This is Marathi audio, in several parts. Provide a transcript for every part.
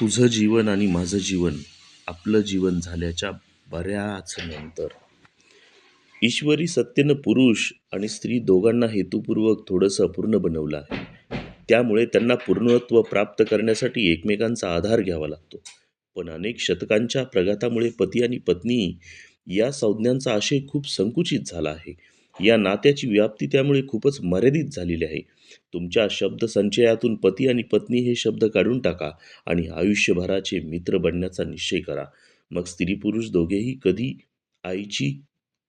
तुझं जीवन आणि माझं जीवन आपलं जीवन झाल्याच्या बऱ्याच नंतर. ईश्वरी सत्तेनं पुरुष आणि स्त्री दोघांना हेतुपूर्वक थोडंसं अपूर्ण बनवलं आहे. त्यामुळे त्यांना पूर्णत्व प्राप्त करण्यासाठी एकमेकांचा आधार घ्यावा लागतो. पण अनेक शतकांच्या प्रघातामुळे पती आणि पत्नी या संज्ञांचा आशय खूप संकुचित झाला आहे. या नात्याची व्याप्ती त्यामुळे खूपच मर्यादित झालेली आहे. तुमच्या शब्दसंचयातून पती आणि पत्नी हे शब्द काढून टाका आणि आयुष्यभराचे मित्र बनण्याचा निश्चय करा. मग स्त्री पुरुष दोघेही कधी आईची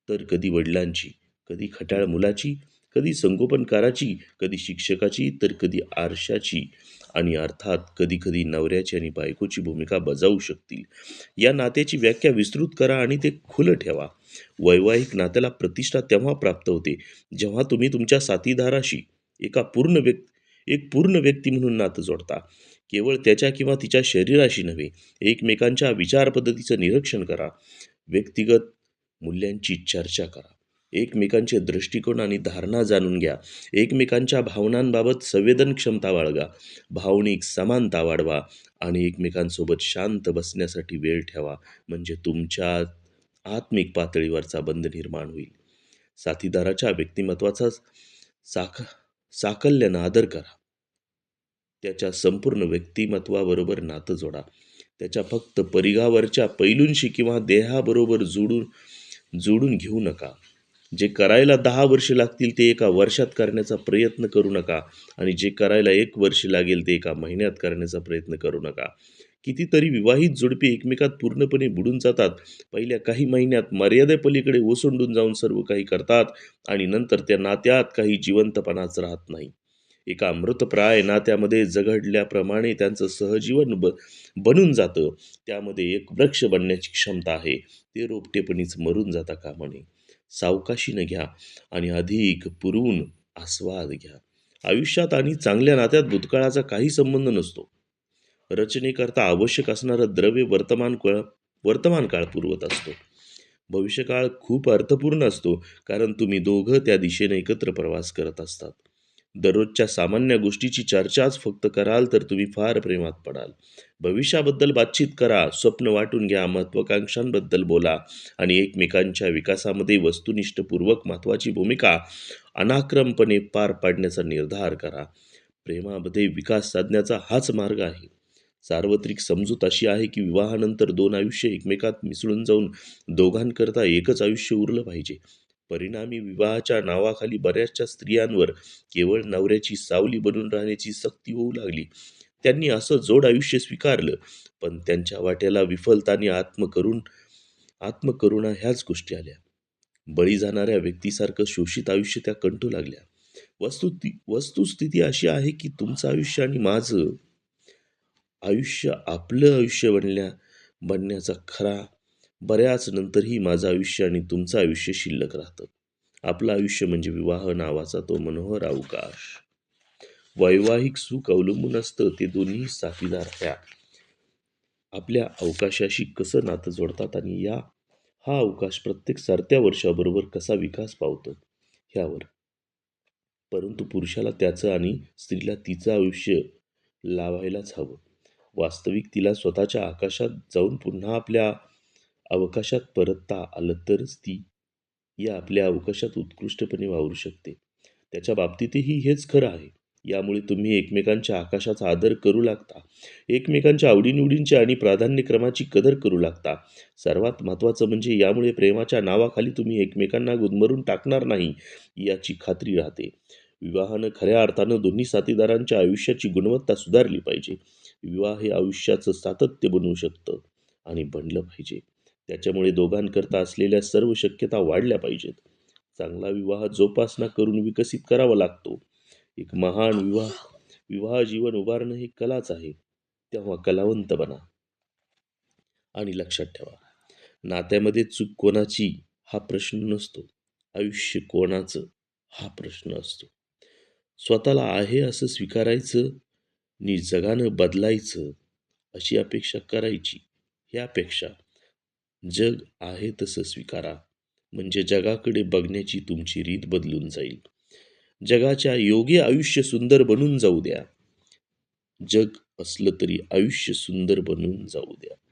तर कधी वडिलांची कधी खटाळ मुलाची कधी संगोपनकाराची कधी शिक्षकाची तर कधी आरशाची आणि अर्थात कधी कधी नवऱ्याची आणि बायकोची भूमिका बजावू शकतील. या नात्याची व्याख्या विस्तृत करा आणि ते खुलं ठेवा. वैवाहिक नात्याला प्रतिष्ठा तेव्हा प्राप्त होते जेव्हा तुम्ही तुमच्या साथीदाराशी एका पूर्ण व्यक् एक पूर्ण व्यक्ती म्हणून नातं जोडता. केवळ त्याच्या किंवा तिच्या शरीराशी नव्हे एकमेकांच्या विचारपद्धतीचं निरीक्षण करा. व्यक्तिगत मूल्यांची चर्चा करा. एकमेकांचे दृष्टिकोन आणि धारणा जाणून घ्या. एकमेकांच्या भावनांबाबत संवेदन क्षमता बाळगा. भावनिक समानता वाढवा आणि एकमेकांसोबत शांत बसण्यासाठी वेळ ठेवा. म्हणजे तुमच्या आत्मिक पातळीवरचा बंध निर्माण होईल. साथीदाराच्या व्यक्तिमत्वाचा साखा साकल्यानं आदर करा. त्याच्या संपूर्ण व्यक्तिमत्वाबरोबर नातं जोडा. त्याच्या फक्त परिघावरच्या पैलूंशी किंवा देहाबरोबर जोडून जोडून घेऊ नका. जे करायला दहा वर्षे लागतील ते एका वर्षात करण्याचा प्रयत्न करू नका आणि जे करायला एक वर्ष लागेल ते एका महिन्यात करण्याचा प्रयत्न करू नका. कितीतरी विवाहित जोडपे एकमेकात पूर्णपणे बुडून जातात. पहिल्या काही महिन्यात मर्यादेपलीकडे ओसंडून जाऊन सर्व काही करतात आणि नंतर त्या नात्यात काही जिवंतपणाच राहत नाही. एका मृतप्राय नात्यामध्ये जगडल्याप्रमाणे त्यांचं सहजीवन ब बनून जातं. त्यामध्ये एक वृक्ष बनण्याची क्षमता आहे. ते रोपटेपणीच मरून जाता कामा नये. सावकाशीनं घ्या आणि अधिक पुरवून आस्वाद घ्या. आयुष्यात आणि चांगल्या नात्यात भूतकाळाचा काही संबंध नसतो. रचनेकरता आवश्यक असणारं द्रव्य वर्तमान काळ वर्तमान काळ पुरवत असतो. भविष्यकाळ खूप अर्थपूर्ण असतो कारण तुम्ही दोघं त्या दिशेने एकत्र प्रवास करत असतात. दररोजच्या सामान्य गोष्टीची चर्चाच फक्त कराल तर तुम्ही फार प्रेमात पडाल. भविष्याबद्दल बातचीत करा स्वप्न वाटून घ्या महत्त्वाकांक्षांबद्दल बोला आणि एकमेकांच्या विकासामध्ये वस्तुनिष्ठपूर्वक महत्त्वाची भूमिका अनाक्रमपणे पार पाडण्याचा निर्धार करा. प्रेमामध्ये विकास साधण्याचा हाच मार्ग आहे. सार्वत्रिक समजूत अशी आहे की विवाहानंतर दोन आयुष्य एकमेकात मिसळून जाऊन दोघांकरता एकच आयुष्य उरलं पाहिजे. परिणामी विवाहाच्या नावाखाली बऱ्याचशा स्त्रियांवर केवळ नवऱ्याची सावली बनून राहण्याची सक्ती होऊ लागली. त्यांनी असं जोड आयुष्य स्वीकारलं पण त्यांच्या वाट्याला विफलता आणि आत्मकरुण आत्मकरुणा ह्याच गोष्टी आल्या. बळी जाणाऱ्या व्यक्तीसारखं शोषित आयुष्य त्या कंठू लागल्या. वस्तु वस्तुस्थिती अशी आहे की तुमचं आयुष्य आणि माझं आयुष्य आपलं आयुष्य बनल्या बनण्याचा खरा बऱ्याच नंतरही माझं आयुष्य आणि तुमचं आयुष्य शिल्लक राहतं. आपलं आयुष्य म्हणजे विवाह नावाचा तो मनोहर अवकाश. वैवाहिक सुख अवलंबून असतं ते दोन्ही साथीदार ह्या आपल्या अवकाशाशी कसं नातं जोडतात आणि या हा अवकाश प्रत्येक सरत्या वर्षाबरोबर कसा विकास पावतो ह्यावर. परंतु पुरुषाला त्याचं आणि स्त्रीला तिचं आयुष्य लावायलाच हवं. वास्तविक तिला स्वतःच्या आकाशात जाऊन पुन्हा आपल्या अवकाशात परतता आलं तरच ती या आपल्या अवकाशात उत्कृष्टपणे वावरू शकते. त्याच्या बाबतीतही हेच खरं आहे. यामुळे तुम्ही एकमेकांच्या आकाशाचा आदर करू लागता. एकमेकांच्या आवडीनिवडींची आणि प्राधान्यक्रमाची कदर करू लागता. सर्वात महत्त्वाचं म्हणजे यामुळे प्रेमाच्या नावाखाली तुम्ही एकमेकांना गुदमरून टाकणार नाही याची खात्री राहते. विवाहानं खऱ्या अर्थानं दोन्ही साथीदारांच्या आयुष्याची गुणवत्ता सुधारली पाहिजे. विवाह हे आयुष्याचं सातत्य बनवू शकतं आणि बनलं पाहिजे. त्याच्यामुळे दोघांकरता असलेल्या सर्व शक्यता वाढल्या पाहिजेत. चांगला विवाह जोपासना करून विकसित करावा लागतो. एक महान विवाह विवाह जीवन उभारणं ही कलाच आहे. तेव्हा कलावंत बना. आणि लक्षात ठेवा नात्यामध्ये चूक कोणाची हा प्रश्न नसतो. आयुष्य कोणाचं हा प्रश्न असतो. स्वतःला आहे असं स्वीकारायचं नि जगानं बदलायचं अशी अपेक्षा करायची ह्यापेक्षा जग आहे तसं स्वीकारा. म्हणजे जगाकडे बघण्याची तुमची रीत बदलून जाईल. जगाच्या योग्य आयुष्य सुंदर बनून जाऊ द्या. जग असलं तरी आयुष्य सुंदर बनून जाऊ द्या.